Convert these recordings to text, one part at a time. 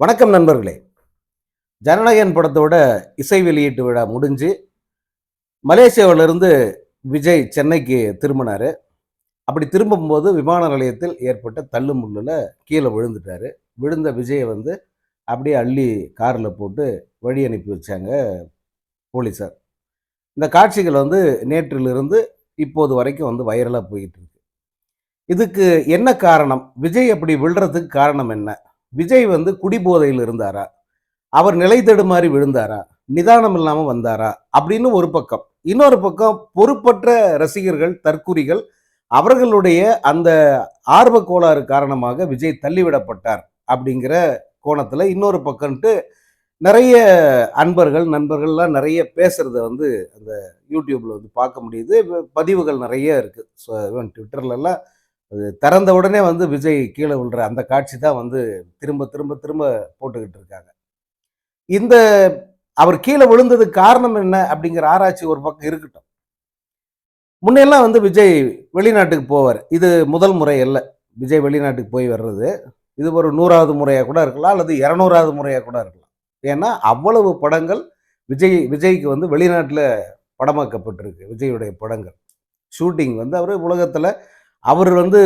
வணக்கம் நண்பர்களே. ஜனநாயகன் படத்தோட இசை வெளியீட்டு விழா முடிஞ்சு மலேசியாவிலிருந்து விஜய் சென்னைக்கு திரும்பினார். அப்படி திரும்பும்போது விமான நிலையத்தில் ஏற்பட்ட தள்ளு முள்ளில் கீழே விழுந்துட்டாரு. விழுந்த விஜயை வந்து அப்படியே அள்ளி காரில் போட்டு வழி அனுப்பி வச்சாங்க போலீஸார் இந்த காட்சிகள் வந்து நேற்றிலிருந்து இப்போது வரைக்கும் வந்து வைரலாக போயிட்டு இருக்கு. இதுக்கு என்ன காரணம்? விஜய் அப்படி விழுறதுக்கு காரணம் என்ன? விஜய் வந்து குடிபோதையில் இருந்தாரா? அவர் நிலை தடுமாறி விழுந்தாரா? நிதானம் இல்லாமல் வந்தாரா? அப்படின்னு ஒரு பக்கம். இன்னொரு பக்கம் பொறுப்பற்ற ரசிகர்கள் தற்குறிகள் அவர்களுடைய அந்த ஆர்வ கோளாறு காரணமாக விஜய் தள்ளிவிடப்பட்டார் அப்படிங்கிற கோணத்தில் இன்னொரு பக்கம்ட்டு நிறைய அன்பர்கள் நண்பர்கள்லாம் நிறைய பேசுறத வந்து அந்த யூடியூப்ல வந்து பார்க்க முடியுது. பதிவுகள் நிறைய இருக்கு. ஸோ ஈவன் ட்விட்டர்லலாம் திறந்த உடனே வந்து விஜய் கீழே விழுற அந்த காட்சி தான் வந்து திரும்ப திரும்ப திரும்ப போட்டுக்கிட்டு இருக்காங்க. இந்த அவர் கீழே விழுந்ததுக்கு காரணம் என்ன அப்படிங்கிற ஆராய்ச்சி ஒரு பக்கம் இருக்கட்டும். முன்னெல்லாம் வந்து விஜய் வெளிநாட்டுக்கு போவார். இது முதல் முறை அல்ல. விஜய் வெளிநாட்டுக்கு போய் வர்றது. இது ஒரு நூறாவது முறையாக கூட இருக்கலாம் அல்லது இரநூறாவது முறையாக கூட இருக்கலாம். ஏன்னா அவ்வளவு படங்கள் விஜய் விஜய்க்கு வந்து வெளிநாட்டில் படமாக்கப்பட்டிருக்கு. விஜயுடைய படங்கள். ஷூட்டிங் வந்து அவர் உலகத்தில் அவர் வந்து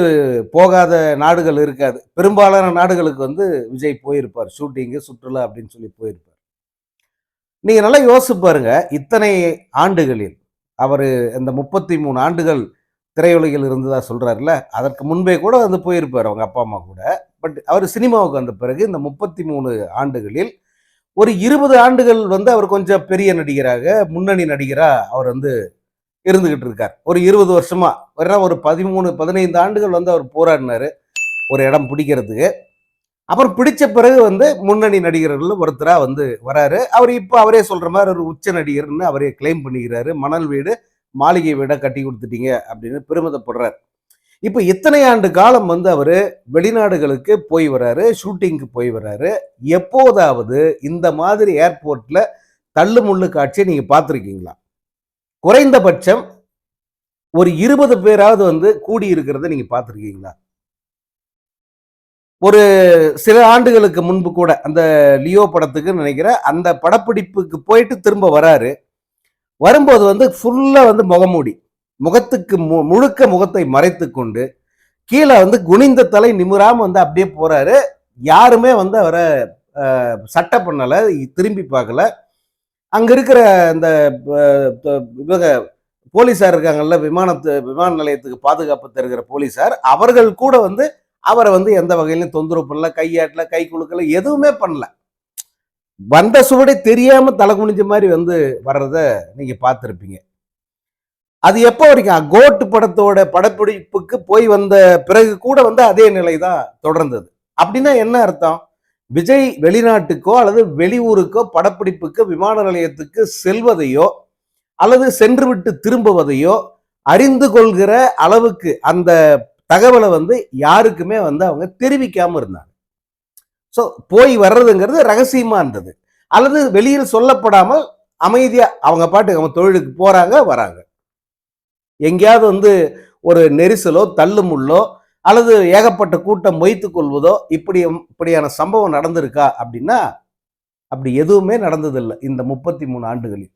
போகாத நாடுகள் இருக்காது. பெரும்பாலான நாடுகளுக்கு வந்து விஜய் போயிருப்பார். ஷூட்டிங்கு சுற்றுலா அப்படின்னு சொல்லி போயிருப்பார். நீங்கள் நல்லா யோசிச்சு பாருங்க. இத்தனை ஆண்டுகளில் அவர் இந்த முப்பத்தி மூணு ஆண்டுகள் திரையுலகில் இருந்ததாக சொல்றாருல அதற்கு முன்பே கூட வந்து போயிருப்பார் அவங்க அப்பா அம்மா கூட. பட் அவர் சினிமாவுக்கு வந்த பிறகு இந்த முப்பத்தி மூணு ஆண்டுகளில் ஒரு இருபது ஆண்டுகள் வந்து அவர் கொஞ்சம் பெரிய நடிகராக முன்னணி நடிகராக அவர் வந்து இருந்துகிட்டு இருக்கார். ஒரு இருபது வருஷமா. வேற ஒரு பதிமூணு பதினைந்து ஆண்டுகள் வந்து அவர் போராடினாரு. ஒரு இடம் பிடிக்கிறதுக்கு. அப்புறம் பிடிச்ச பிறகு வந்து முன்னணி நடிகர்கள் ஒருத்தராக வந்து வராரு. அவர் இப்போ அவரே சொல்ற மாதிரி ஒரு உச்ச நடிகர்னு அவரே கிளைம் பண்ணிக்கிறாரு. மணல் வீடு மாளிகை வீடை கட்டி கொடுத்துட்டீங்க அப்படின்னு பெருமிதப்படுறார். இப்போ இத்தனை ஆண்டு காலம் வந்து அவர் வெளிநாடுகளுக்கு போய் வராரு ஷூட்டிங்க்கு போய் வராரு. எப்போதாவது இந்த மாதிரி ஏர்போர்ட்டில் தள்ளுமுள்ளு காட்சியை நீங்கள் பார்த்துருக்கீங்களா? குறைந்தபட்சம் ஒரு இருபது பேராவது வந்து கூடி இருக்கிறத நீங்க பார்த்துருக்கீங்களா? ஒரு சில ஆண்டுகளுக்கு முன்பு கூட அந்த லியோ படத்துக்கு நினைக்கிறேன் அந்த படப்பிடிப்புக்கு போயிட்டு திரும்ப வராரு. வரும்போது வந்து ஃபுல்லாக வந்து முகமூடி. முகத்துக்கு மு- முழுக்க முகத்தை மறைத்து கொண்டு கீழே வந்து குனிந்த தலை நிமிராம வந்து அப்படியே போறாரு. யாருமே வந்து அவரை சட்டை பண்ணலை திரும்பி பார்க்கல. அங்கே இருக்கிற இந்த இவங்க போலீஸார் இருக்காங்கல்ல விமானத்து விமான நிலையத்துக்கு பாதுகாப்பு தருகிற போலீஸார் அவர்கள் கூட வந்து அவரை வந்து எந்த வகையிலும் தொந்தரவு பண்ணல கையாட்டல கை குலுக்கல எதுவுமே பண்ணல. வந்த சுவடே தெரியாம தலை குனிஞ்ச மாதிரி வந்து வர்றத நீங்க பார்த்துருப்பீங்க. அது எப்போ வரைக்கும்? கோட்டு படத்தோட படப்பிடிப்புக்கு போய் வந்த பிறகு கூட வந்து அதே நிலை தான் தொடர்ந்தது. அப்படின்னா என்ன அர்த்தம்? விஜய் வெளிநாட்டுக்கோ அல்லது வெளியூருக்கோ படப்பிடிப்புக்கு விமான நிலையத்துக்கு செல்வதையோ அல்லது சென்றுவிட்டு திரும்புவதையோ அறிந்து கொள்கிற அளவுக்கு அந்த தகவலை வந்து யாருக்குமே வந்து அவங்க தெரிவிக்காமல் இருந்தாங்க. ஸோ போய் வர்றதுங்கிறது ரகசியமாக இருந்தது. அல்லது வெளியில் சொல்லப்படாமல் அமைதியாக அவங்க பாட்டுக்கு அவங்க தொழிலுக்கு போகிறாங்க வராங்க. எங்கேயாவது வந்து ஒரு நெரிசலோ தள்ளுமுள்ளோ அல்லது ஏகப்பட்ட கூட்டம் மொய்த்து கொள்வதோ இப்படி இப்படியான சம்பவம் நடந்திருக்கா அப்படின்னா அப்படி எதுவுமே நடந்ததில்லை இந்த முப்பத்தி மூணு ஆண்டுகளில்.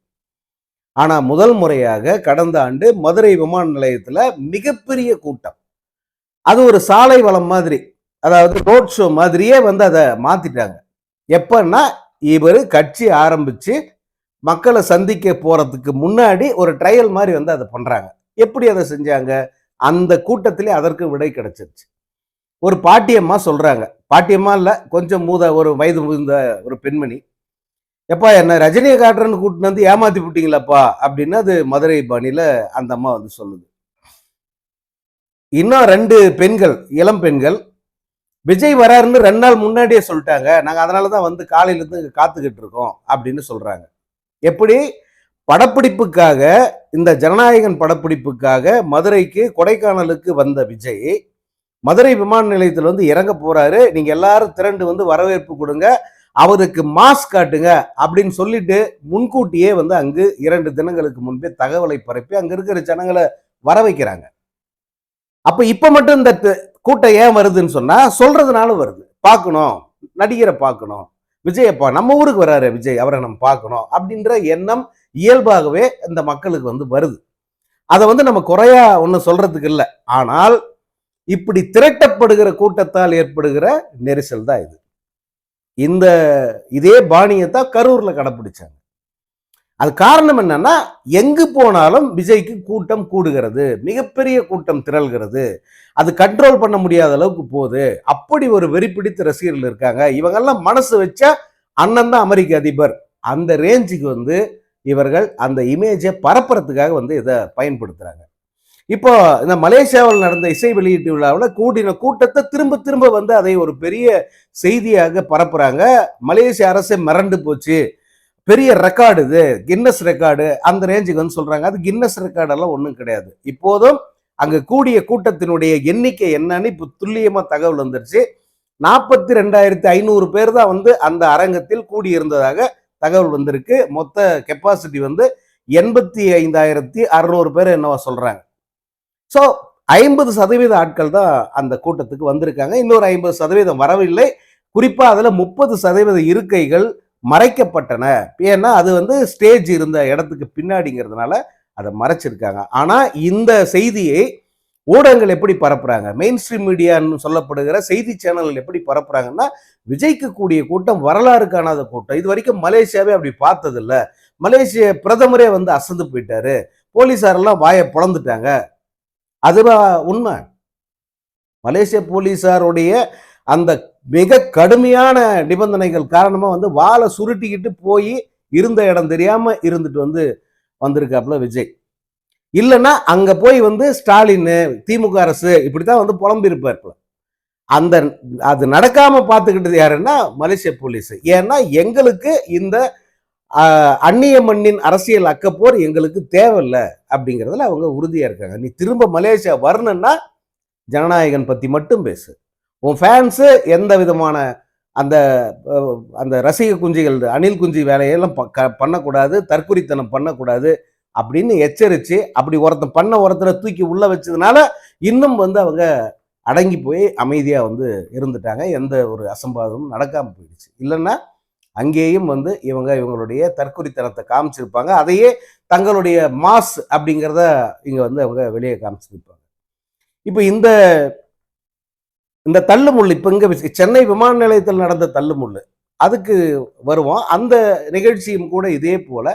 ஆனால் முதல் முறையாக கடந்த ஆண்டு மதுரை விமான நிலையத்தில் மிகப்பெரிய கூட்டம். அது ஒரு சாலை வளம் மாதிரி அதாவது ரோட் ஷோ மாதிரியே வந்து அதை மாத்திட்டாங்க. எப்பன்னா இவர் கட்சி ஆரம்பித்து மக்களை சந்திக்க போகிறதுக்கு முன்னாடி ஒரு ட்ரையல் மாதிரி வந்து அதை பண்ணுறாங்க எப்படி அதை செஞ்சாங்க? அந்த கூட்டத்திலே அதற்கு விடை கிடைச்சிருச்சு. ஒரு பாட்டியம்மா சொல்கிறாங்க பாட்டியம்மா இல்லை கொஞ்சம் மூத ஒரு வயது முதிர்ந்த ஒரு பெண்மணி. எப்பா என்ன ரஜினியை காட்டுறேன்னு கூட்டிட்டு வந்து ஏமாத்தி விட்டீங்களாப்பா? அப்படின்னு அது மதுரை பாணியில அந்த அம்மா வந்து சொல்லுது. இன்னும் ரெண்டு பெண்கள் இளம் பெண்கள். விஜய் வராருன்னு ரெண்டு நாள் முன்னாடியே சொல்லிட்டாங்க. நாங்கள் அதனால தான் வந்து காலையிலேருந்து காத்துக்கிட்டு இருக்கோம் அப்படின்னு சொல்கிறாங்க எப்படி? படப்பிடிப்புக்காக இந்த ஜனநாயகன் படப்பிடிப்புக்காக மதுரைக்கு கொடைக்கானலுக்கு வந்த விஜய் மதுரை விமான நிலையத்தில் வந்து இறங்க போறாரு. நீங்க எல்லாரும் திரண்டு வந்து வரவேற்பு கொடுங்க. அவருக்கு மாஸ்க் காட்டுங்க அப்படின்னு சொல்லிட்டு முன்கூட்டியே வந்து அங்கு இரண்டு தினங்களுக்கு முன்பே தகவலை பரப்பி அங்க இருக்கிற ஜனங்களை வர வைக்கிறாங்க. அப்ப இப்ப மட்டும் இந்த த- கூட்டம் ஏன் வருதுன்னு சொன்னா சொல்றதுனால வருது. பார்க்கணும். நடிகரை பார்க்கணும். விஜயப்பா நம்ம ஊருக்கு வராரு விஜய். அவரை நம்ம பார்க்கணும் அப்படின்ற எண்ணம் இயல்பாகவே இந்த மக்களுக்கு வந்து வருது. அதை வந்து நம்ம குறையா ஒன்றும் சொல்றதுக்கு இல்லை. ஆனால் இப்படி திரட்டப்படுகிற கூட்டத்தால் ஏற்படுகிற நெரிசல் தான் இது. இந்த இதே பாணியத்தான் கரூர்ல கடைப்பிடிச்சாங்க. அது காரணம் என்னன்னா எங்கு போனாலும் விஜய்க்கு கூட்டம் கூடுகிறது. மிகப்பெரிய கூட்டம் திரள்கிறது. அது கண்ட்ரோல் பண்ண முடியாத அளவுக்கு போகுது. அப்படி ஒரு வெறி பிடித்த ரசிகர்கள் இருக்காங்க. இவங்கெல்லாம் மனசு வச்சா அண்ணன் தான் அமெரிக்க அதிபர். அந்த ரேஞ்சுக்கு வந்து இவர்கள் அந்த இமேஜை பரப்புறதுக்காக வந்து இதை பயன்படுத்துகிறாங்க இப்போ இந்த மலேசியாவில் நடந்த இசை வெளியீட்டு விழாவில் கூடின கூட்டத்தை திரும்ப திரும்ப வந்து அதை ஒரு பெரிய செய்தியாக பரப்புறாங்க. மலேசிய அரசு மிரண்டு போச்சு. பெரிய ரெக்கார்டு இது. கின்னஸ் ரெக்கார்டு அந்த ரேஞ்சுக்கு வந்து சொல்கிறாங்க அது கின்னஸ் ரெக்கார்டெல்லாம் ஒன்றும் கிடையாது. இப்போதும் அங்கே கூடிய கூட்டத்தினுடைய எண்ணிக்கை என்னன்னு இப்போ துல்லியமாக தகவல் வந்துருச்சு. நாற்பத்தி ரெண்டாயிரத்தி ஐநூறு பேர் தான் வந்து அந்த அரங்கத்தில் கூடியிருந்ததாக தகவல் வந்திருக்கு. மொத்த கெப்பாசிட்டி வந்து எண்பத்தி ஐந்தாயிரத்தி அறுநூறு பேர் என்னவா சொல்கிறாங்க ஸோ ஐம்பது சதவீத ஆட்கள் தான் அந்த கூட்டத்துக்கு வந்திருக்காங்க. இன்னொரு ஐம்பது சதவீதம் வரவில்லை. குறிப்பாக அதில் முப்பது சதவீத இருக்கைகள் மறைக்கப்பட்டன. ஏன்னா அது வந்து ஸ்டேஜ் இருந்த இடத்துக்கு பின்னாடிங்கிறதுனால அதை மறைச்சிருக்காங்க. ஆனால் இந்த செய்தியை ஊடகங்கள் எப்படி பரப்புறாங்க? மெயின் ஸ்ட்ரீம் மீடியான்னு சொல்லப்படுகிற செய்தி சேனல்கள் எப்படி பரப்புறாங்கன்னா விஜய்க்கு கூடிய கூட்டம் வரலாறு காணாத கூட்டம். இது வரைக்கும் மலேசியாவே அப்படி பார்த்ததில்ல. மலேசிய பிரதமரே வந்து அசந்து போயிட்டாரு. போலீஸாரெல்லாம் வாயை பிளந்துட்டாங்க அதுவா உண்மை? மலேசிய போலீஸாருடைய அந்த மிக கடுமையான நிபந்தனைகள் காரணமாக வந்து வாழை சுருட்டிக்கிட்டு போய் இருந்த இடம் தெரியாமல் இருந்துட்டு வந்து வந்திருக்காப்புல விஜய். இல்லைன்னா அங்கே போய் வந்து ஸ்டாலின் திமுக அரசு இப்படி தான் வந்து புலம்பிருப்பார் அந்த அது நடக்காமல் பார்த்துக்கிட்டது யாருன்னா மலேசிய போலீஸ். ஏன்னா எங்களுக்கு இந்த அந்நிய மண்ணின் அரசியல் அக்கப்போர் எங்களுக்கு தேவையில்லை அப்படிங்கிறதுல அவங்க உறுதியாக இருக்காங்க. நீ திரும்ப மலேசியா வரணும்னா ஜனநாயகன் பற்றி மட்டும் பேசு. உன் ஃபேன்ஸு எந்த விதமான அந்த அந்த ரசிக குஞ்சிகள் அணில் குஞ்சு வேலையெல்லாம் ப- க- பண்ணக்கூடாது தற்குறித்தனம் பண்ணக்கூடாது அப்படின்னு எச்சரித்து அப்படி ஒருத்தன் பண்ண ஒருத்தரை தூக்கி உள்ளே வச்சதுனால இன்னும் வந்து அவங்க அடங்கி போய் அமைதியாக வந்து இருந்துட்டாங்க. எந்த ஒரு அசம்பாதமும் நடக்காமல் போயிடுச்சு. இல்லைன்னா அங்கேயும் வந்து இவங்க இவங்களுடைய தற்கொலைத்தனத்தை காமிச்சிருப்பாங்க. அதையே தங்களுடைய மாஸ் அப்படிங்கிறத இங்கே வந்து அவங்க வெளியே காமிச்சிருப்பாங்க. இப்போ இந்த இந்த தள்ளுமுள்ளு இப்போ இங்கே சென்னை விமான நிலையத்தில் நடந்த தள்ளுமுள்ளு அதுக்கு வருவோம். அந்த நிகழ்ச்சியும் கூட இதே போல்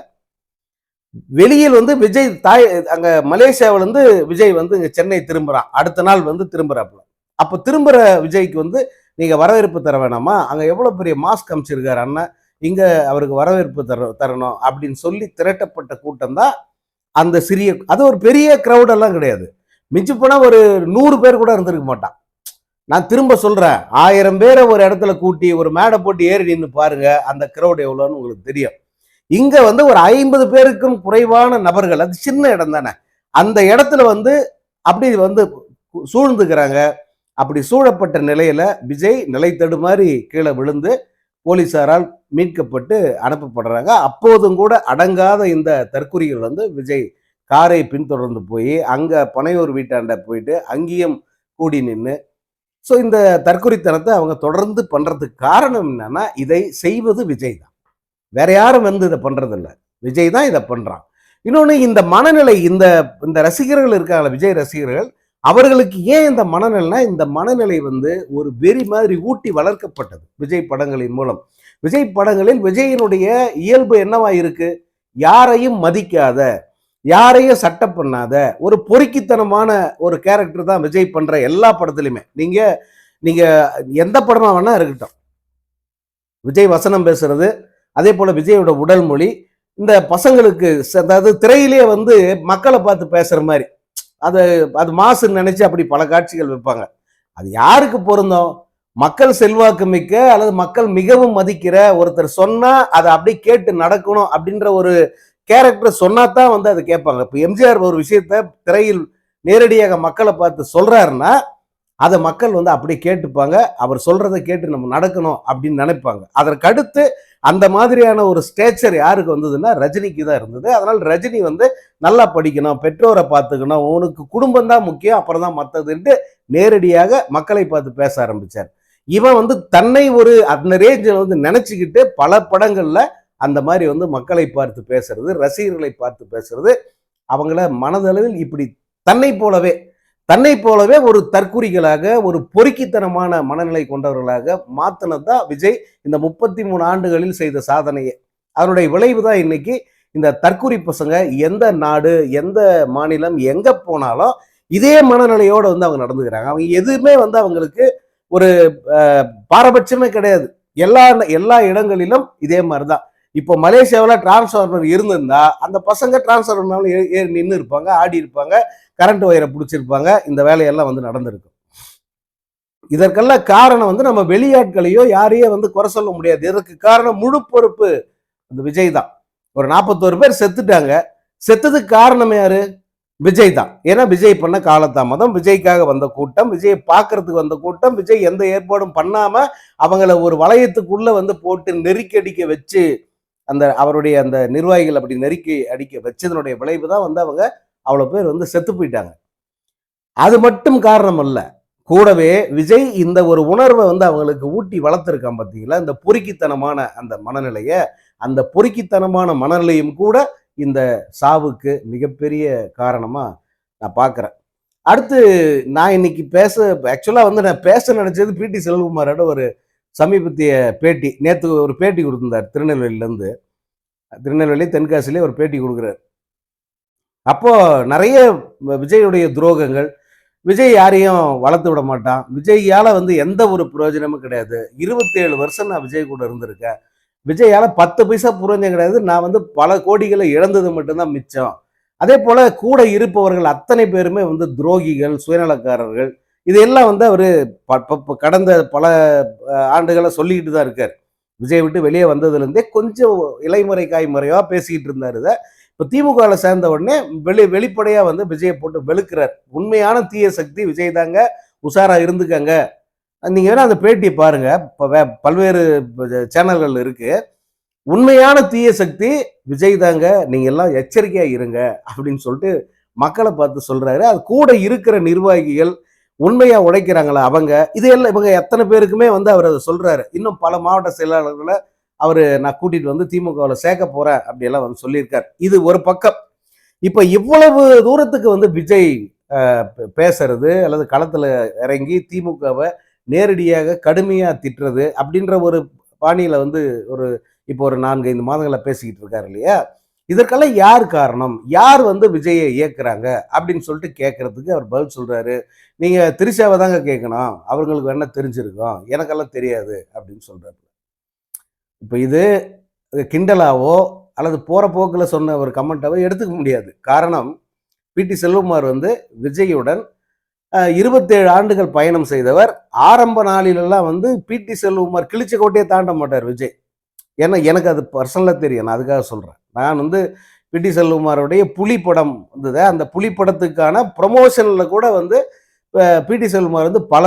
வெளியில் வந்து விஜய் தாய் அங்க மலேசியாவுல இருந்து விஜய் வந்து இங்க சென்னை திரும்புறான். அடுத்த நாள் வந்து திரும்புறாப்புல. அப்ப திரும்புற விஜய்க்கு வந்து நீங்க வரவேற்பு தர வேணாமா? அங்க எவ்வளவு பெரிய மாஸ்க் அமைச்சிருக்காரு அண்ணன் இங்க அவருக்கு வரவேற்பு தர தரணும் அப்படின்னு சொல்லி திரட்டப்பட்ட கூட்டம் தான் அந்த சிறிய அது ஒரு பெரிய crowd எல்லாம் கிடையாது. மிஞ்சி போனா ஒரு நூறு பேர் கூட இருந்திருக்க மாட்டான். நான் திரும்ப சொல்றேன் ஆயிரம் பேரை ஒரு இடத்துல கூட்டி ஒரு மேடை போட்டு ஏறி நின்று பாருங்க அந்த க்ரௌட் எவ்வளோன்னு உங்களுக்கு தெரியும். இங்க வந்து ஒரு ஐம்பது பேருக்கும் குறைவான நபர்கள் அது சின்ன இடம் தானே. அந்த இடத்துல வந்து அப்படி வந்து சூழ்ந்துக்கிறாங்க. அப்படி சூழப்பட்ட நிலையில விஜய் நிலை தடுமாறி கீழே விழுந்து போலீசாரால் மீட்கப்பட்டு அனுப்பப்படுறாங்க. அப்போதும் கூட அடங்காத இந்த தற்குறிகள் வந்து விஜய் காரை பின்தொடர்ந்து போய் அங்க பனையூர் வீட்டாண்ட போயிட்டு அங்கேயும் கூடி நின்று ஸோ இந்த தற்கொலைத்தனத்தை அவங்க தொடர்ந்து பண்றதுக்கு காரணம் என்னன்னா இதை செய்வது விஜய் தான். வேற யாரும் வந்து இதை பண்ணுறதில்ல விஜய் தான் இதை பண்ணுறான் இன்னொன்று இந்த மனநிலை இந்த இந்த ரசிகர்கள் இருக்காங்கள விஜய் ரசிகர்கள் அவர்களுக்கு ஏன் இந்த மனநிலைனா இந்த மனநிலை வந்து ஒரு வெறி மாதிரி ஊட்டி வளர்க்கப்பட்டது விஜய் படங்களின் மூலம். விஜய் படங்களில் விஜயினுடைய இயல்பு என்னவா இருக்கு? யாரையும் மதிக்காத யாரையும் சட்டை பண்ணாத ஒரு பொறுக்கித்தனமான ஒரு கேரக்டர் தான் விஜய் பண்ற எல்லா படத்துலையுமே நீங்க நீங்க எந்த படமா வேணா இருக்கட்டும். விஜய் வசனம் பேசுறது அதே போல விஜயோட உடல் மொழி இந்த பசங்களுக்கு ச- அதாவது திரையிலேயே வந்து மக்களை பார்த்து பேசுற மாதிரி. அது அது மாசுன்னு நினைச்சு அப்படி பல காட்சிகள் வைப்பாங்க. அது யாருக்கு பொருந்தோம்? மக்கள் செல்வாக்கு மிக்க அல்லது மக்கள் மிகவும் மதிக்கிற ஒருத்தர் சொன்னால் அதை அப்படியே கேட்டு நடக்கணும் அப்படின்ற ஒரு கேரக்டர் சொன்னா தான் வந்து அதை கேட்பாங்க. இப்போ எம்ஜிஆர் ஒரு விஷயத்த திரையில் நேரடியாக மக்களை பார்த்து சொல்றாருன்னா அதை மக்கள் வந்து அப்படியே கேட்டுப்பாங்க. அவர் சொல்றதை கேட்டு நம்ம நடக்கணும் அப்படின்னு நினைப்பாங்க. அதற்கடுத்து அந்த மாதிரியான ஒரு ஸ்டேச்சர் யாருக்கு வந்ததுன்னா ரஜினிக்கு தான் இருந்தது. அதனால் ரஜினி வந்து நல்லா படிக்கணும் பெற்றோரை பார்த்துக்கணும் உனக்கு குடும்பம் தான் முக்கியம் அப்புறம் தான் மற்றதுன்ட்டு நேரடியாக மக்களை பார்த்து பேச ஆரம்பித்தார் இவன் வந்து தன்னை ஒரு அந்த ரேஞ்சில் வந்து நினச்சிக்கிட்டு பல படங்களில் அந்த மாதிரி வந்து மக்களை பார்த்து பேசுறது ரசிகர்களை பார்த்து பேசுறது அவங்கள மனதளவில் இப்படி தன்னை போலவே தன்னை போலவே ஒரு தற்குறிகளாக ஒரு பொறுக்கித்தனமான மனநிலை கொண்டவர்களாக மாத்தினது தான் விஜய் இந்த முப்பத்தி மூணு ஆண்டுகளில் செய்த சாதனையை. அதனுடைய விளைவு தான் இன்னைக்கு இந்த தற்குறி பசங்க எந்த நாடு எந்த மாநிலம் எங்க போனாலும் இதே மனநிலையோடு வந்து அவங்க நடந்துக்கிறாங்க. அவங்க எதுவுமே வந்து அவங்களுக்கு ஒரு பாரபட்சமே கிடையாது. எல்லா எல்லா இடங்களிலும் இதே மாதிரி தான் இப்போ மலேசியாவில் டிரான்ஸ்ஃபார்மர் இருந்திருந்தா அந்த பசங்க டிரான்ஸ்ஃபார்மர் நின்று இருப்பாங்க ஆடி இருப்பாங்க கரண்ட் ஒயரை பிடிச்சிருப்பாங்க. இந்த வேலையெல்லாம் வந்து நடந்திருக்கும் இதற்கெல்லாம் காரணம் வந்து நம்ம வெளியாட்களையோ யாரையோ வந்து குறை சொல்ல முடியாது. இதற்கு காரணம் முழு பொறுப்பு அந்த விஜய் தான். ஒரு நாற்பத்தோரு பேர் செத்துட்டாங்க. செத்ததுக்கு காரணம் யாரு? விஜய் தான். ஏன்னா விஜய் பண்ண காலதாமதம் விஜய்க்காக வந்த கூட்டம் விஜயை பார்க்கறதுக்கு வந்த கூட்டம் விஜய் எந்த ஏற்பாடும் பண்ணாம அவங்கள ஒரு வளையத்துக்குள்ள வந்து போட்டு நெருக்கி அடிக்க வச்சு அந்த அவருடைய அந்த நிர்வாகிகள் அப்படி நெருக்கி அடிக்க வச்சதனுடைய விளைவு தான் வந்து அவங்க அவ்வளோ பேர் வந்து செத்து போயிட்டாங்க. அது மட்டும் காரணம் அல்ல கூடவே விஜய் இந்த ஒரு உணர்வை வந்து அவங்களுக்கு ஊட்டி வளர்த்துருக்கான் பார்த்தீங்களா? இந்த பொறுக்கித்தனமான அந்த மனநிலையை அந்த பொறுக்கித்தனமான மனநிலையும் கூட இந்த சாவுக்கு மிகப்பெரிய காரணமாக நான் பார்க்குறேன். அடுத்து நான் இன்னைக்கு பேச ஆக்சுவலாக வந்து நான் பேச நினச்சது பிடி செல்வகுமாரோட ஒரு சமீபத்திய பேட்டி. நேற்று ஒரு பேட்டி கொடுத்துருந்தார் திருநெல்வேலியிலேருந்து. திருநெல்வேலி தென்காசிலே ஒரு பேட்டி கொடுக்குறாரு. அப்போது நிறைய விஜயுடைய துரோகங்கள் விஜய் யாரையும் வளர்த்து விட மாட்டான். விஜய்யால் வந்து எந்த ஒரு பிரயோஜனமும் கிடையாது. இருபத்தேழு வருஷம் நான் விஜய் கூட இருந்திருக்கேன். விஜய்யால் பத்து பைசா புரோஜனம் கிடையாது. நான் வந்து பல கோடிகளை இழந்தது மட்டும்தான் மிச்சம். அதே போல் கூட இருப்பவர்கள் அத்தனை பேருமே வந்து துரோகிகள் சுயநலக்காரர்கள். இதெல்லாம் வந்து அவர் கடந்த பல ஆண்டுகளை சொல்லிக்கிட்டு தான் இருக்கார். விஜய் விட்டு வெளியே வந்ததுலேருந்தே கொஞ்சம் இலைமுறை காய்முறையாக பேசிக்கிட்டு இருந்தார் இதை. இப்போ திமுகவில் சேர்ந்த உடனே வெளி வெளிப்படையாக வந்து விஜயை போட்டு வெளுக்கிறார். உண்மையான தீய சக்தி விஜய் தாங்க உஷாராக இருந்துக்கங்க. நீங்கள் வேணால் அந்த பேட்டியை பாருங்க. இப்போ வே- பல்வேறு சேனல்கள் இருக்குது உண்மையான தீய சக்தி விஜய் தாங்க நீங்கள் எல்லாம் எச்சரிக்கையாக இருங்க அப்படின்னு சொல்லிட்டு மக்களை பார்த்து சொல்கிறாரு அது கூட இருக்கிற நிர்வாகிகள் உண்மையாக உழைக்கிறாங்களா அவங்க? இதையெல்லாம் இவங்க எத்தனை பேருக்குமே வந்து அவர் அதை சொல்கிறாரு இன்னும் பல மாவட்ட செயலாளர்களை அவர் நான் கூட்டிகிட்டு வந்து திமுகவில் சேர்க்க போகிறேன் அப்படியெல்லாம் வந்து சொல்லியிருக்கார். இது ஒரு பக்கம். இப்போ இவ்வளவு தூரத்துக்கு வந்து விஜய் பேசுறது அல்லது களத்தில் இறங்கி திமுகவை நேரடியாக கடுமையாக திட்டுறது அப்படின்ற ஒரு பாணியில் வந்து ஒரு இப்போ ஒரு நான்கு ஐந்து மாதங்களா பேசிக்கிட்டு இருக்காரு இல்லையா? இதற்கெல்லாம் யார் காரணம்? யார் வந்து விஜயை இயக்குறாங்க? அப்படின்னு சொல்லிட்டு கேட்கறதுக்கு அவர் பதில் சொல்கிறாரு நீங்கள் திரிஷாவை தாங்க கேட்கணும் அவங்களுக்கு வேணால் தெரிஞ்சிருக்கோம். எனக்கெல்லாம் தெரியாது அப்படின்னு சொல்கிறாரு இப்போ இது கிண்டலாவோ அல்லது போகிற போக்கில் சொன்ன ஒரு கமெண்ட்டாவோ எடுத்துக்க முடியாது. காரணம் பிடி செல்வகுமார் வந்து விஜயுடன் இருபத்தேழு ஆண்டுகள் பயணம் செய்தவர். ஆரம்ப நாளிலெல்லாம் வந்து பிடி செல்வகுமார் கிழிச்ச கோட்டையை தாண்ட மாட்டார் விஜய். ஏன்னா எனக்கு அது பர்சனலாக தெரியும். நான் அதுக்காக சொல்கிறேன் நான் வந்து பிடி செல்வகுமாரோடைய புலி படம் வந்தது. அந்த புலி படத்துக்கான ப்ரொமோஷனில் கூட வந்து பிடி செல்வகுமார் வந்து பல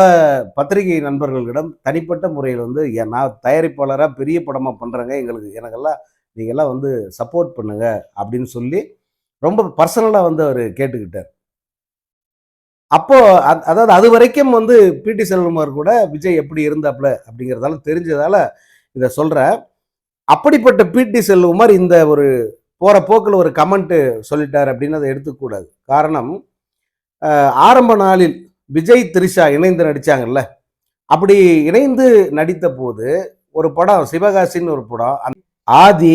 பத்திரிகை நண்பர்களிடம் தனிப்பட்ட முறையில் வந்து நான் தயாரிப்பாளராக பெரிய படமாக பண்ணுறேங்க எங்களுக்கு எனக்கெல்லாம் நீங்கள்லாம் வந்து சப்போர்ட் பண்ணுங்க. அப்படின்னு சொல்லி ரொம்ப பர்சனலாக வந்து அவர் கேட்டுக்கிட்டார். அப்போ அதாவது அது வரைக்கும் வந்து பிடி செல்வகுமார் கூட விஜய் எப்படி இருந்தாப்ல? அப்படிங்கிறதால தெரிஞ்சதால இதை சொல்கிறேன் அப்படிப்பட்ட பிடி செல்வகுமார் இந்த ஒரு போகிற போக்கில் ஒரு கமெண்ட்டு சொல்லிட்டார் அப்படின்னு அதை எடுத்துக்கூடாது காரணம் ஆரம்ப நாளில் விஜய் திரிஷா இணைந்து நடித்தாங்கல்ல அப்படி இணைந்து நடித்த போது ஒரு படம் சிவகாசின்னு ஒரு படம் ஆதி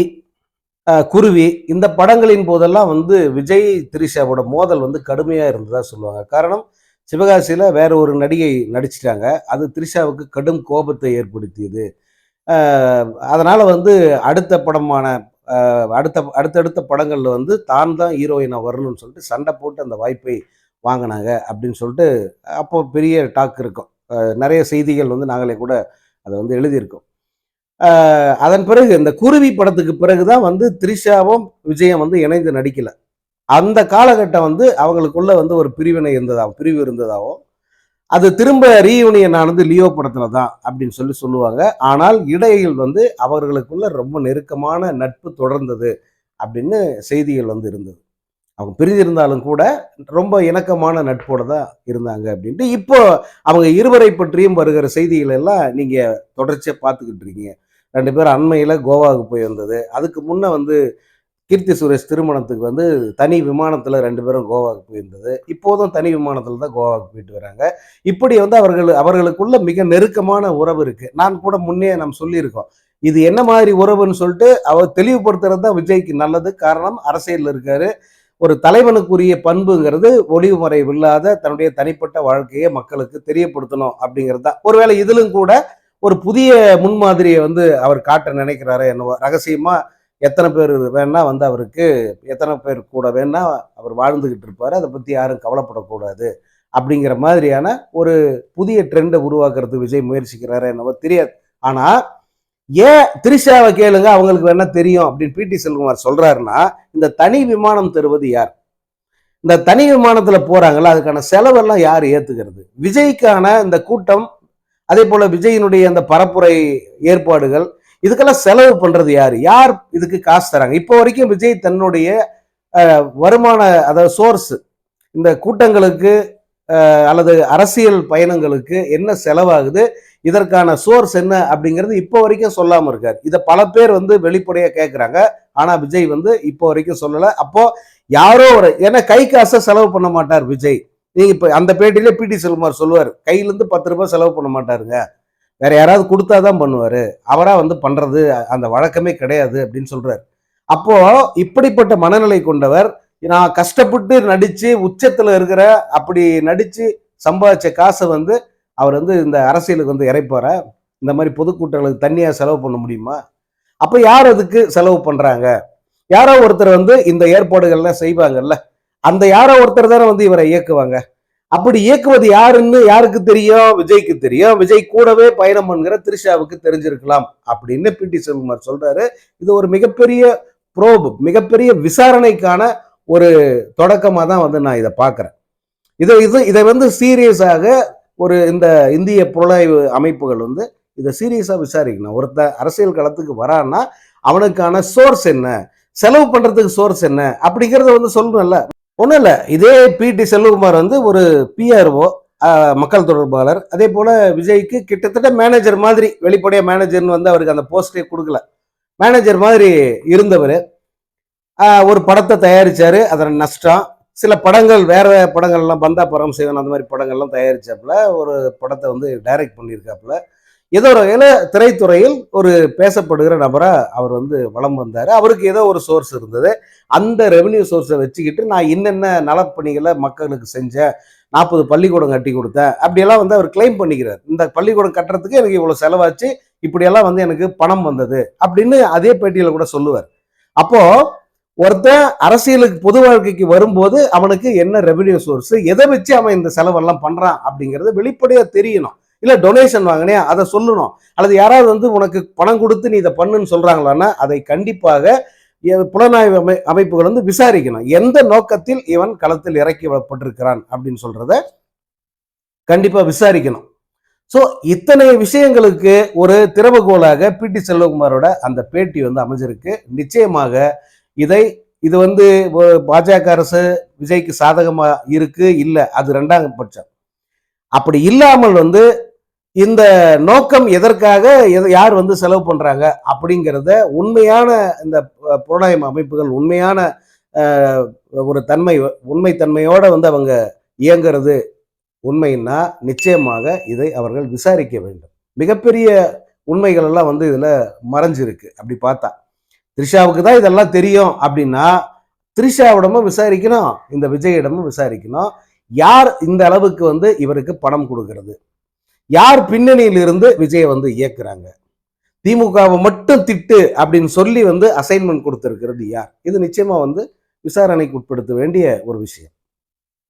குருவி இந்த படங்களின் போதெல்லாம் வந்து விஜய் திரிஷாவோட மோதல் வந்து கடுமையாக இருந்ததா சொல்லுவாங்க. காரணம் சிவகாசியில் வேற ஒரு நடிகை நடிச்சிட்டாங்க. அது திரிஷாவுக்கு கடும் கோபத்தை ஏற்படுத்தியது. அதனால் வந்து அடுத்த படமான அடுத்த அடுத்தடுத்த படங்களில் வந்து தான் தான் ஹீரோயினா வரணும்னு சொல்லிட்டு சண்டை போட்டு அந்த வாய்ப்பை வாங்கினாங்க அப்படின்னு சொல்லிட்டு அப்போ பெரிய டாக் இருக்கும். நிறைய செய்திகள் வந்து நாங்களே கூட அதை வந்து எழுதியிருக்கோம். அதன் பிறகு இந்த குருவி படத்துக்கு பிறகு தான் வந்து த்ரிஷாவும் விஜயம் வந்து இணைந்து நடிக்கல. அந்த காலகட்டம் வந்து அவங்களுக்குள்ள வந்து ஒரு பிரிவினை இருந்ததாகவும் பிரிவு இருந்ததாகவும் அது திரும்ப ரீயூனியன் ஆனது லியோ படத்துல தான் அப்படின்னு சொல்லி சொல்லுவாங்க. ஆனால் இடையில் வந்து அவர்களுக்குள்ள ரொம்ப நெருக்கமான நட்பு தொடர்ந்தது அப்படின்னு செய்திகள் வந்து இருந்தது. அவங்க பிரிஞ்சிருந்தாலும் கூட ரொம்ப இணக்கமான நட்போட தான் இருந்தாங்க அப்படின்ட்டு இப்போ அவங்க இருவரை பற்றியும் வருகிற செய்திகள் எல்லாம் நீங்கள் தொடர்ச்சியாக பார்த்துக்கிட்டு இருக்கீங்க. ரெண்டு பேரும் அண்மையில் கோவாவுக்கு போய் வந்தது. அதுக்கு முன்னே வந்து கீர்த்தி சுரேஷ் திருமணத்துக்கு வந்து தனி விமானத்தில் ரெண்டு பேரும் கோவாவுக்கு போயிருந்தது இப்போதும் தனி விமானத்தில் தான் கோவாவுக்கு போயிட்டு வராங்க. இப்படி வந்து அவர்கள் அவர்களுக்குள்ள மிக நெருக்கமான உறவு இருக்குது நான் கூட முன்னே நாம் சொல்லியிருக்கோம். இது என்ன மாதிரி உறவுன்னு சொல்லிட்டு அவர் தெளிவுபடுத்துறது தான் விஜய்க்கு நல்லது. காரணம் அரசியலில் இருக்காரு. ஒரு தலைவனுக்குரிய பண்புங்கிறது ஒளிவு மறைவில்லாத தன்னுடைய தனிப்பட்ட வாழ்க்கையை மக்களுக்கு தெரியப்படுத்தணும் அப்படிங்கிறது தான் ஒருவேளை இதிலும் கூட ஒரு புதிய முன்மாதிரியை வந்து அவர் காட்ட நினைக்கிறாரு என்னவோ. ரகசியமா எத்தனை பேர் வேணா வந்து அவருக்கு எத்தனை பேர் கூட வேணா அவர் வாழ்ந்துகிட்டு இருப்பாரு. அதை பத்தி யாரும் கவலைப்படக்கூடாது அப்படிங்கிற மாதிரியான ஒரு புதிய ட்ரெண்டை உருவாக்குறதுக்கு விஜய் முயற்சிக்கிறாரு என்னவோ தெரியாது. ஆனா ஏன் திரிஷாவை கேளுங்க அவங்களுக்கு வேணா தெரியும் அப்படின்னு பிடி செல்குமார் சொல்றாருன்னா இந்த தனி விமானம் தருவது யார்? இந்த தனி விமானத்துல போறாங்கல்ல அதுக்கான செலவெல்லாம் யார் ஏத்துக்கிறது? விஜய்க்கான இந்த கூட்டம் அதே போல விஜயினுடைய அந்த பரப்புரை ஏற்பாடுகள் இதுக்கெல்லாம் செலவு பண்றது யார்? யார் இதுக்கு காசு தராங்க? இப்போ வரைக்கும் விஜய் தன்னுடைய வருமான அதாவது சோர்ஸ் இந்த கூட்டங்களுக்கு அல்லது அரசியல் பயணங்களுக்கு என்ன செலவாகுது? இதற்கான சோர்ஸ் என்ன? அப்படிங்கிறது இப்போ வரைக்கும் சொல்லாமல் இருக்கார். இதை பல பேர் வந்து வெளிப்படையாக கேட்குறாங்க ஆனால் விஜய் வந்து இப்போ வரைக்கும் சொல்லலை. அப்போது யாரோ ஒரு ஏன்னா கை காசை செலவு பண்ண மாட்டார் விஜய். நீங்கள் இப்போ அந்த பேட்டியிலே பிடி செல்குமார் சொல்லுவார் கையிலேருந்து பத்து ரூபாய் செலவு பண்ண மாட்டாருங்க. வேற யாராவது கொடுத்தாதான் பண்ணுவார். அவராக வந்து பண்ணுறது அந்த வழக்கமே கிடையாது அப்படின்னு சொல்கிறார் அப்போது இப்படிப்பட்ட மனநிலை கொண்டவர் நான் கஷ்டப்பட்டு நடித்து உச்சத்தில் இருக்கிற அப்படி நடித்து சம்பாதிச்ச காசை வந்து அவர் வந்து இந்த அரசியலுக்கு வந்து இறைப்பார? இந்த மாதிரி பொதுக்கூட்டங்களுக்கு தண்ணியாக செலவு பண்ண முடியுமா? அப்போ யார் அதுக்கு செலவு பண்ணுறாங்க யாரோ ஒருத்தர் வந்து இந்த ஏற்பாடுகள்லாம் செய்வாங்கல்ல அந்த யாரோ ஒருத்தர் தானே வந்து இவரை இயக்குவாங்க. அப்படி இயக்குவது யாருன்னு யாருக்கு தெரியும்? விஜய்க்கு தெரியும். விஜய் கூடவே பயணம் பண்ணுகிற திரிஷாவுக்கு தெரிஞ்சிருக்கலாம் அப்படின்னு பிடி செல்குமார் சொல்றாரு. இது ஒரு மிகப்பெரிய ப்ரோப் மிகப்பெரிய விசாரணைக்கான ஒரு தொடக்கமாக தான் வந்து நான் இதை பார்க்குறேன். இதை இது இதை வந்து சீரியஸாக ஒரு இந்த இந்திய புலனாய்வு அமைப்புகள் வந்து இதை சீரியஸாக விசாரிக்கணும். ஒருத்தன் அரசியல் களத்துக்கு வரான்னா அவனுக்கான சோர்ஸ் என்ன? செலவு பண்ணுறதுக்கு சோர்ஸ் என்ன? அப்படிங்கிறத வந்து சொல்லணும்ல. ஒன்றும் இல்லை. இதே பிடி செல்வகுமார் வந்து ஒரு பிஆர்ஓ மக்கள் தொடர்பாளர். அதே போல் விஜய்க்கு கிட்டத்தட்ட மேனேஜர் மாதிரி வெளிப்படையாக மேனேஜர்னு வந்து அவருக்கு அந்த போஸ்டே கொடுக்கல. மேனேஜர் மாதிரி இருந்தவர். ஒரு படத்தை தயாரித்தார் அதில் நஷ்டம். சில படங்கள் வேறு படங்கள்லாம் பந்தா பரம் செய்வன் அந்த மாதிரி படங்கள்லாம் தயாரிச்சாப்புல. ஒரு படத்தை வந்து டைரக்ட் பண்ணியிருக்காப்புல. ஏதோ ஒரு வகையில் திரைத்துறையில் ஒரு பேசப்படுகிற நபரை அவர் வந்து வலம் வந்தார். அவருக்கு ஏதோ ஒரு சோர்ஸ் இருந்தது. அந்த ரெவன்யூ சோர்ஸை வச்சுக்கிட்டு நான் என்னென்ன நலப்பணிகளை மக்களுக்கு செஞ்சேன் நாற்பது பள்ளிக்கூடம் கட்டி கொடுத்தேன் அப்படியெல்லாம் வந்து அவர் கிளைம் பண்ணிக்கிறார். இந்த பள்ளிக்கூடம் கட்டுறதுக்கு எனக்கு இவ்வளோ செலவாச்சு இப்படியெல்லாம் வந்து எனக்கு பணம் வந்தது அப்படின்னு அதே பேட்டியில் கூட சொல்லுவார். அப்போது ஒருத்தன் அரசியலுக்கு பொது வாழ்க்கைக்கு வரும்போது அவனுக்கு என்ன ரெவன்யூ சோர்ஸ் எதை வச்சு அவன் இந்த செலவெல்லாம் பண்ணுறான் அப்படிங்கிறது வெளிப்படையாக தெரியணும். இல்ல டொனேஷன் வாங்கினே அதை சொல்லணும். அல்லது யாராவது வந்து உனக்கு பணம் கொடுத்து நீ இதை பண்ணுன்னு சொல்றாங்களான்னா அதை கண்டிப்பாக புலனாய்வு அமை அமைப்புகள் வந்து விசாரிக்கணும். எந்த நோக்கத்தில் இவன் களத்தில் இறக்கி விடப்பட்டிருக்கிறான் அப்படின்னு சொல்றத கண்டிப்பா விசாரிக்கணும். ஸோ இத்தனை விஷயங்களுக்கு ஒரு திறவுகோலாக பிடி செல்வகுமாரோட அந்த பேட்டி வந்து அமைஞ்சிருக்கு. நிச்சயமாக இதை இது வந்து பாஜக அரசு விஜய்க்கு சாதகமாக இருக்கு? இல்லை அது ரெண்டாம் பட்சம். அப்படி இல்லாமல் வந்து இந்த நோக்கம் எதற்காக யார் வந்து செலவு பண்ணுறாங்க அப்படிங்கிறத உண்மையான இந்த பு- புலனாய்வு அமைப்புகள் உண்மையான ஒரு தன்மை உண்மை வந்து அவங்க இயங்கிறது உண்மைன்னா நிச்சயமாக இதை அவர்கள் விசாரிக்க வேண்டும். மிகப்பெரிய உண்மைகள் எல்லாம் வந்து இதில் மறைஞ்சிருக்கு. அப்படி பார்த்தா த்ரிஷாவுக்கு தான் இதெல்லாம் தெரியும் அப்படின்னா த்ரிஷாவிடமும் விசாரிக்கணும் இந்த விஜயிடமும் விசாரிக்கணும். யார் இந்த அளவுக்கு வந்து இவருக்கு பணம் கொடுக்கறது? யார் பின்னணியில் இருந்து விஜயை வந்து இயக்குறாங்க? திமுகவை மட்டும் திட்டு அப்படின்னு சொல்லி வந்து அசைன்மெண்ட் கொடுத்துருக்கிறது யார்? இது நிச்சயமா வந்து விசாரணைக்கு உட்படுத்த வேண்டிய ஒரு விஷயம்.